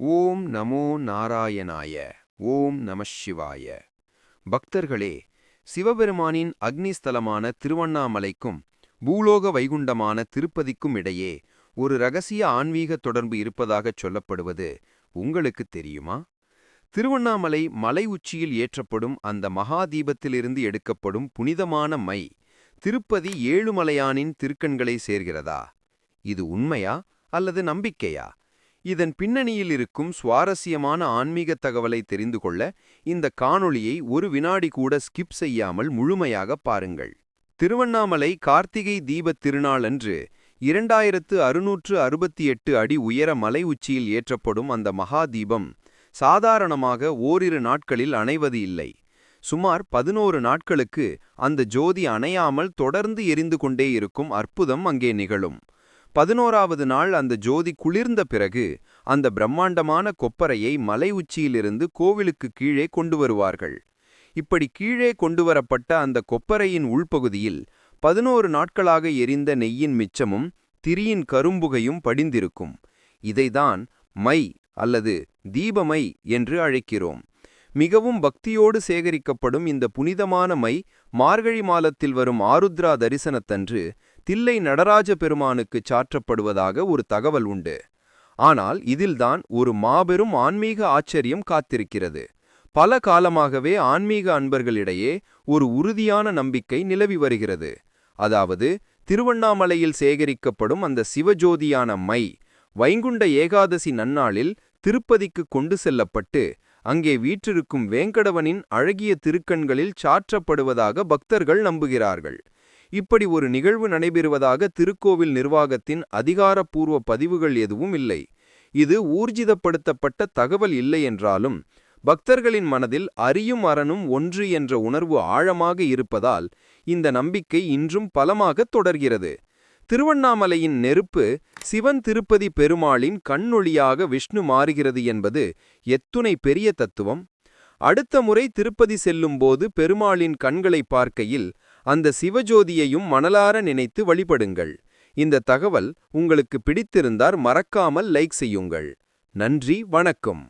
ஓம் நமோ நாராயணாய ஓம் நம சிவாய. பக்தர்களே சிவபெருமானின் அக்னிஸ்தலமான திருவண்ணாமலைக்கும் பூலோக வைகுண்டமான திருப்பதிக்கும் இடையே ஒரு ரகசிய ஆன்மீக தொடர்பு இருப்பதாகச் சொல்லப்படுவது உங்களுக்கு தெரியுமா? திருவண்ணாமலை மலை உச்சியில் ஏற்றப்படும் அந்த மகாதீபத்திலிருந்து எடுக்கப்படும் புனிதமான மை திருப்பதி ஏழுமலையானின் திருக்கண்களை சேர்கிறதா? இது உண்மையா அல்லது நம்பிக்கையா? இதன் பின்னணியில் இருக்கும் சுவாரஸ்யமான ஆன்மீக தகவலை தெரிந்து கொள்ள இந்த காணொளியை ஒரு வினாடி கூட ஸ்கிப் செய்யாமல் முழுமையாக பாருங்கள். திருவண்ணாமலை கார்த்திகை தீபத் திருநாளன்று இரண்டாயிரத்து அறுநூற்று அறுபத்தி எட்டு அடி உயர மலை உச்சியில் ஏற்றப்படும் அந்த மகா தீபம் சாதாரணமாக ஓரிரு நாட்களில் அணைவது இல்லை. சுமார் பதினோரு நாட்களுக்கு அந்த ஜோதி அணையாமல் தொடர்ந்து எரிந்து கொண்டே இருக்கும் அற்புதம் அங்கே நிகழும். பதினோராவது நாள் அந்த ஜோதி குளிர்ந்த பிறகு அந்த பிரம்மாண்டமான கொப்பரையை மலை உச்சியிலிருந்து கோவிலுக்கு கீழே கொண்டு வருவார்கள் இப்படி கீழே கொண்டுவரப்பட்ட அந்த கொப்பரையின் உள்பகுதியில் பதினோரு நாட்களாக எரிந்த நெய்யின் மிச்சமும் திரியின் கரும்புகையும் படிந்திருக்கும். இதைதான் மை அல்லது தீபமை என்று அழைக்கிறோம். மிகவும் பக்தியோடு சேகரிக்கப்படும் இந்த புனிதமான மை மார்கழி மாலத்தில் வரும் ஆருத்ரா தரிசனத்தன்று தில்லை நடராஜ பெருமானுக்கு சாற்றப்படுவதாக ஒரு தகவல் உண்டு. ஆனால் இதில்தான் ஒரு மாபெரும் ஆன்மீக ஆச்சரியம் காத்திருக்கிறது. பல காலமாகவே ஆன்மீக அன்பர்களிடையே ஒரு உறுதியான நம்பிக்கை நிலவி வருகிறது. அதாவது திருவண்ணாமலையில் சேகரிக்கப்படும் அந்த சிவஜோதியான மை வைங்குண்ட ஏகாதசி நன்னாளில் திருப்பதிக்கு கொண்டு செல்லப்பட்டு அங்கே வீற்றிருக்கும் வேங்கடவனின் அழகிய திருக்கண்களில் சாற்றப்படுவதாக பக்தர்கள் நம்புகிறார்கள். இப்படி ஒரு நிகழ்வு நடைபெறுவதாக திருக்கோவில் நிர்வாகத்தின் அதிகாரப்பூர்வ பதிவுகள் எதுவும் இல்லை. இது ஊர்ஜிதப்படுத்தப்பட்ட தகவல் இல்லை என்றாலும் பக்தர்களின் மனதில் அறியும் அரணும் ஒன்று என்ற உணர்வு ஆழமாக இருப்பதால் இந்த நம்பிக்கை இன்றும் பலமாக தொடர்கிறது. திருவண்ணாமலையின் நெருப்பு சிவன் திருப்பதி பெருமாளின் கண்ணொளியாக விஷ்ணு மாறுகிறது என்பது எத்துணை பெரிய தத்துவம். அடுத்த முறை திருப்பதி செல்லும்போது பெருமாளின் கண்களை பார்க்கையில் அந்த சிவஜோதியையும் மணலார நினைத்து வழிபடுங்கள். இந்த தகவல் உங்களுக்கு பிடித்திருந்தார் மறக்காமல் லைக் செய்யுங்கள். நன்றி வணக்கம்.